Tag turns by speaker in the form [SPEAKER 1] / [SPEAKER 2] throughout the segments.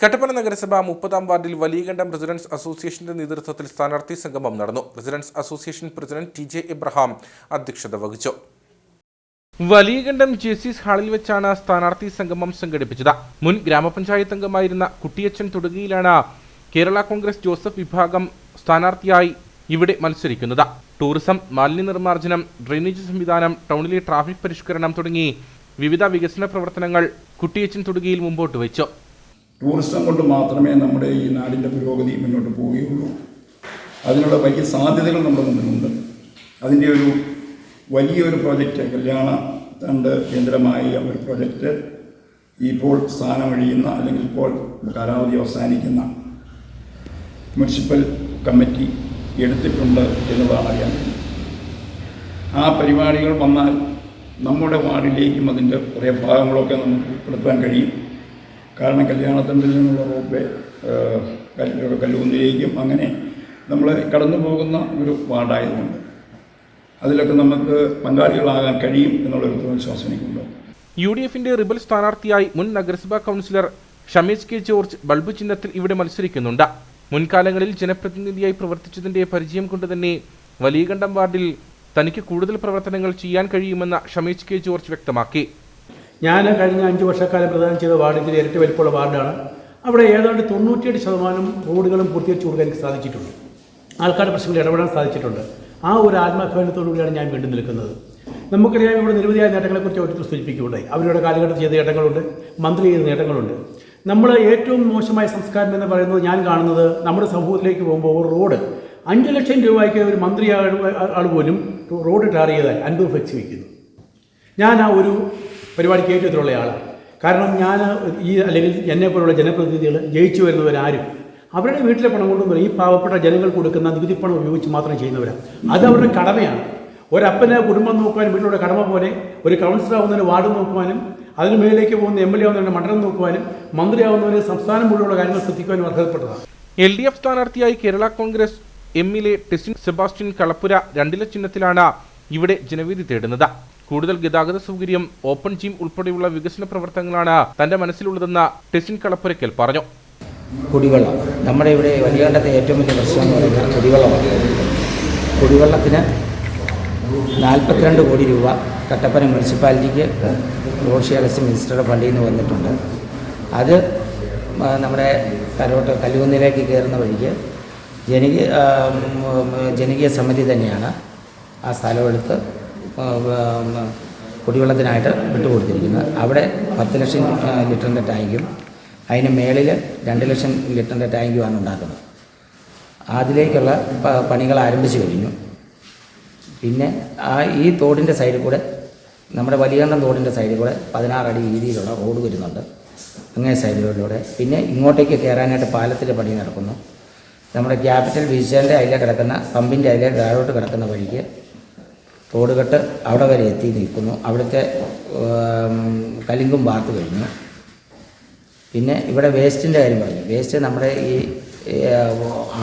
[SPEAKER 1] കട്ടപ്പന നഗരസഭ മുപ്പതാം വാർഡിൽ വലിയകണ്ഠം റെസിഡൻസ് അസോസിയേഷന്റെ നേതൃത്വത്തിൽ സ്ഥാനാർത്ഥി സംഗമം നടന്നു. Residence association president T J Ibrahim അധ്യക്ഷത വഹിച്ചു. വലിയകണ്ഠം ജെസിസ് ഹാളിൽ വെച്ചാണ് സ്ഥാനാർത്ഥി സംഗമം സംഘടിപ്പിച്ചത്. മുൻ ഗ്രാമപഞ്ചായത്ത് അംഗമായിരുന്ന കുട്ടിയച്ചൻ തുടങ്ങിയിലാണ് കേരള കോൺഗ്രസ് ജോസഫ് വിഭാഗം സ്ഥാനാർത്ഥിയായി ഇവിടെ മത്സരിക്കുന്നത്. ടൂറിസം മാലിന്യ നിർമ്മാർജനം ഡ്രെയിനേജ് സംവിധാനം ടൗണിലെ ട്രാഫിക് പരിഷ്കരണം തുടങ്ങി വിവിധ വികസന പ്രവർത്തനങ്ങൾ കുട്ടിയച്ചൻ തുടങ്ങിയിൽ മുമ്പോട്ട് വെച്ചു.
[SPEAKER 2] ടൂറിസം കൊണ്ട് മാത്രമേ നമ്മുടെ ഈ നാടിന്റെ പുരോഗതി മുന്നോട്ട് പോവുകയുള്ളൂ. അതിനുള്ള വലിയ സാധ്യതകൾ നമ്മുടെ മുന്നിലുണ്ട്. അതിന്റെ ഒരു വലിയൊരു പ്രോജക്റ്റ് കല്യാണ തണ്ട് കേന്ദ്രമായ ഒരു പ്രോജക്റ്റ് ഇപ്പോൾ സ്ഥാനമൊഴിയുന്ന അല്ലെങ്കിൽ ഇപ്പോൾ കാലാവധി അവസാനിക്കുന്ന മുനിസിപ്പൽ കമ്മിറ്റി എടുത്തിട്ടുണ്ട് എന്നുള്ളതാണ് അറിയാൻ ആ പരിപാടികൾ വന്നാൽ നമ്മുടെ വാർഡിലേക്കും അതിന്റെ കുറേ ഭാഗങ്ങളൊക്കെ നമുക്ക് ഉൾപ്പെടുത്താൻ കഴിയും. കാരണം കല്യാണത്തിന്റെ നിന്നുള്ള റോപ്പ് കല്ല് കല്ലൂന്നിലേക്കും അങ്ങനെ നമ്മൾ കടന്നു പോകുന്ന ഒരു വാർഡായതുകൊണ്ട് അതിലൊക്കെ നമുക്ക് പങ്കാളികളാകാൻ കഴിയും എന്നുള്ളൊരു വിശ്വാസം എനിക്കുണ്ട്.
[SPEAKER 1] യു ഡി എഫിന്റെ റിബൽ സ്ഥാനാർത്ഥിയായി മുൻ നഗരസഭാ councillor Shamees K George bulb ചിഹ്നത്തിൽ ഇവിടെ മത്സരിക്കുന്നുണ്ട്. മുൻകാലങ്ങളിൽ ജനപ്രതിനിധിയായി പ്രവർത്തിച്ചതിന്റെ പരിചയം കൊണ്ട് തന്നെ വലിയകണ്ഠം വാർഡിൽ തനിക്ക് കൂടുതൽ പ്രവർത്തനങ്ങൾ ചെയ്യാൻ കഴിയുമെന്ന് ഷമീസ് കെ ജോർജ് വ്യക്തമാക്കി.
[SPEAKER 3] ഞാൻ കഴിഞ്ഞ അഞ്ച് വർഷക്കാലം പ്രദാനം ചെയ്ത വാർഡിന്റെ ഇരട്ടി വലിപ്പമുള്ള വാർഡാണ്. അവിടെ ഏതാണ്ട് തൊണ്ണൂറ്റിയെട്ട് ശതമാനം റോഡുകളും പൂർത്തീകരിച്ചു കൊടുക്കാൻ എനിക്ക് സാധിച്ചിട്ടുണ്ട്. ആൾക്കാരുടെ പ്രശ്നങ്ങളിൽ ഇടപെടാൻ സാധിച്ചിട്ടുണ്ട്. ആ ഒരു ആത്മാഭിമാനത്തോടുകൂടിയാണ് ഞാൻ വീണ്ടും നിൽക്കുന്നത്. നമുക്കറിയാം ഇവിടെ നിരവധിയായ നേട്ടങ്ങളെക്കുറിച്ച് അവർ സൂചിപ്പിക്കുകയുണ്ടായി അവരുടെ കാലഘട്ടത്തിൽ ചെയ്ത നേട്ടങ്ങളുണ്ട് മന്ത്രി ചെയ്ത നേട്ടങ്ങളുണ്ട്. നമ്മൾ ഏറ്റവും മോശമായ സംസ്കാരം എന്ന് പറയുന്നത് ഞാൻ കാണുന്നത് നമ്മുടെ സമൂഹത്തിലേക്ക് പോകുമ്പോൾ ഒരു റോഡ് അഞ്ച് ലക്ഷം രൂപയ്ക്ക് ഒരു മന്ത്രി ആൾ പോലും റോഡ് ടാർ ചെയ്താൽ അൻപത് ഫ്ലെക്സ് വയ്ക്കുന്നു ഞാൻ ആ ഒരു പരിപാടിക്ക് ഏറ്റവും ആളാണ് കാരണം ഞാൻ ഈ അല്ലെങ്കിൽ എന്നെ പോലുള്ള ജനപ്രതിനിധികൾ ജയിച്ചു വരുന്നവരാരും അവരുടെ വീട്ടിലെ പണം കൊണ്ടൊന്നും ഈ പാവപ്പെട്ട ജനങ്ങൾ കൊടുക്കുന്ന നികുതി പണം ഉപയോഗിച്ച് മാത്രം ചെയ്യുന്നവരാണ് അത് അവരുടെ കടമയാണ്. ഒരപ്പനെ കുടുംബം നോക്കുവാനും വീട്ടിലൂടെ കടമ പോലെ ഒരു കൗൺസിലർ ആവുന്നതിന് വാർഡ് നോക്കുവാനും അതിന് മേളിലേക്ക് പോകുന്ന എം എൽ എ ആവുന്നതിന്റെ മണ്ഡലം നോക്കുവാനും മന്ത്രിയാവുന്നവരെ സംസ്ഥാനം മുഴുവനുള്ള കാര്യങ്ങൾ ശ്രദ്ധിക്കുവാനും അർഹതപ്പെട്ടതാണ്.
[SPEAKER 1] എൽ ഡി എഫ് സ്ഥാനാർത്ഥിയായി കേരള കോൺഗ്രസ് എമ്മിലെ ടെസിൻ സെബാസ്റ്റ്യൻ കളപ്പുര രണ്ടില ചിഹ്നത്തിലാണ് ഇവിടെ ജനവിധി തേടുന്നത്. കൂടുതൽ ഗതാഗത സൗകര്യം ഓപ്പൺ ജിം ഉൾപ്പെടെയുള്ള വികസന പ്രവർത്തനങ്ങളാണ് തന്റെ മനസ്സിലുള്ളതെന്ന് ടെസിൻ കളപ്പുരയ്ക്കൽ പറഞ്ഞു.
[SPEAKER 4] കുടിവെള്ളം. നമ്മുടെ ഇവിടെ വലിയകണ്ടത്തെ ഏറ്റവും വലിയ പ്രശ്നം കുടിവെള്ളമാണ്. കുടിവെള്ളത്തിന് നാൽപ്പത്തിരണ്ട് കോടി രൂപ കട്ടപ്പന മുനിസിപ്പാലിറ്റിക്ക് റോഷി അഗസ്റ്റ് മിനിസ്റ്ററുടെ ഫണ്ടിൽ നിന്ന് വന്നിട്ടുണ്ട്. അത് നമ്മുടെ കരോട്ട് കല്ലുകുന്നിലേക്ക് കയറുന്ന വഴിക്ക് ജനകീയ ജനകീയ സമിതി തന്നെയാണ് ആ സ്ഥലമെടുത്ത് കുടിവെള്ളത്തിനായിട്ട് വിട്ടുകൊടുത്തിരിക്കുന്നത് അവിടെ പത്ത് ലക്ഷം ലിറ്ററിന്റെ ടാങ്കും അതിന് മേളിൽ രണ്ട് ലക്ഷം ലിറ്ററിന്റെ ടാങ്കുമാണ് ഉണ്ടാക്കുന്നത്. അതിലേക്കുള്ള പണികൾ ആരംഭിച്ചു കഴിഞ്ഞു. പിന്നെ ആ ഈ തോടിന്റെ സൈഡിൽ കൂടെ നമ്മുടെ വലിയകണ്ഠം തോടിന്റെ സൈഡിൽ കൂടെ പതിനാറടി വീതിയിലുള്ള റോഡ് വരുന്നുണ്ട്. അങ്ങനെ സൈഡിലൂടെ പിന്നെ ഇങ്ങോട്ടേക്ക് കയറാനായിട്ട് പാലത്തിന്റെ പണി നടക്കുന്നു. നമ്മുടെ ക്യാപിറ്റൽ വിഷന്റെ അതിലെ കിടക്കുന്ന പമ്പിന്റെ അതിലെ താഴോട്ട് കിടക്കുന്ന വഴിക്ക് തോടുകെട്ട് അവിടെ വരെ എത്തി നിൽക്കുന്നു. അവിടുത്തെ കലിങ്കും വാർത്ത് കഴിഞ്ഞു. പിന്നെ ഇവിടെ വേസ്റ്റിന്റെ കാര്യം പറഞ്ഞു. വേസ്റ്റ് നമ്മുടെ ഈ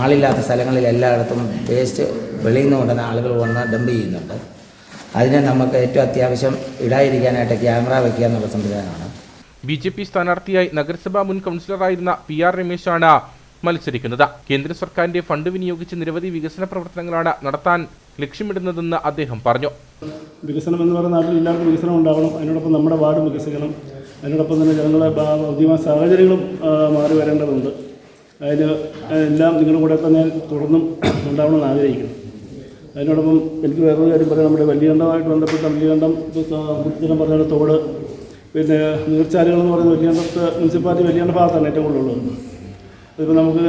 [SPEAKER 4] ആളില്ലാത്ത സ്ഥലങ്ങളിൽ എല്ലായിടത്തും വേസ്റ്റ് വെളിയിൽ നിന്ന് കൊണ്ടുവന്ന ആളുകൾ വന്ന് ഡംപ് ചെയ്യുന്നുണ്ട്. അതിനെ നമുക്ക് ഏറ്റവും അത്യാവശ്യം ഇടാതിരിക്കാനായിട്ട് ക്യാമറ വയ്ക്കുക എന്നുള്ള സംവിധാനമാണ്.
[SPEAKER 1] ബി ജെ പി സ്ഥാനാർത്ഥിയായി നഗരസഭാ മുൻ കൗൺസിലറായിരുന്ന പി ആർ രമേശാണ് മത്സരിക്കുന്നത്. കേന്ദ്ര സർക്കാരിന്റെ ഫണ്ട് വിനിയോഗിച്ച് നിരവധി വികസന പ്രവർത്തനങ്ങളാണ് നടത്താൻ ലക്ഷ്യമിടുന്നതെന്ന് അദ്ദേഹം പറഞ്ഞു.
[SPEAKER 5] വികസനം എന്ന് പറയുന്ന നാട്ടിൽ എല്ലാവർക്കും വികസനം ഉണ്ടാവണം. അതിനോടൊപ്പം നമ്മുടെ വാർഡ് വികസിക്കണം. അതിനോടൊപ്പം തന്നെ ജനങ്ങളെ ഭൗതികമായ സാഹചര്യങ്ങളും മാറി വരേണ്ടതുണ്ട്. അതിന് എല്ലാം നിങ്ങളുടെ കൂടെ തന്നെ തുടർന്നും ഉണ്ടാവണമെന്ന് ആഗ്രഹിക്കുന്നു. അതിനോടൊപ്പം എനിക്ക് വേറൊരു കാര്യം പറയാം നമ്മുടെ വലിയകണ്ഠമായിട്ട് ബന്ധപ്പെട്ട വലിയകണ്ഠം കുത്തിനം പറഞ്ഞ തോട്. പിന്നെ നീർച്ചാലുകൾ എന്ന് പറയുന്ന വലിയകണ്ഠത്ത് മുനിസിപ്പാലിറ്റി വലിയകണ്ഠ ഭാഗത്താണ് ഏറ്റവും കൂടുതലുള്ളത്. അതിപ്പോൾ നമുക്ക്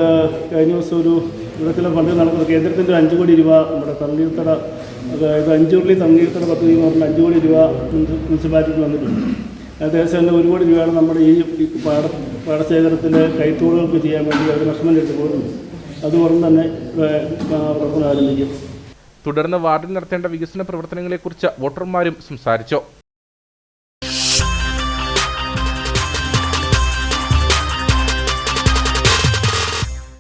[SPEAKER 5] കഴിഞ്ഞ ദിവസം ഒരു ഇവിടത്തിലെ ഫണ്ട് നടക്കുന്നത് കേന്ദ്രത്തിന്റെ അഞ്ച് കോടി രൂപ നമ്മുടെ തണ്ണീർത്തട അതായത് അഞ്ചുരുളി തണ്ണീർത്തട പദ്ധതി എന്ന് പറഞ്ഞാൽ അഞ്ച് കോടി രൂപ മുനിസിപ്പാലിറ്റിക്ക് വന്നിട്ടുണ്ട്. ഏകദേശം തന്നെ ഒരു കോടി രൂപയാണ് നമ്മുടെ ഈ പാട പാടശേഖരത്തിലെ കൈത്തോടുകൾക്ക് ചെയ്യാൻ വേണ്ടി അവർ മെഷർമെന്റ് എടുത്ത് അതുകൊണ്ട് അത് തന്നെ പ്രവർത്തനം ആരംഭിക്കും.
[SPEAKER 1] തുടർന്ന് വാർഡിൽ നടത്തേണ്ട വികസന പ്രവർത്തനങ്ങളെക്കുറിച്ച് വോട്ടർമാരും സംസാരിച്ചു.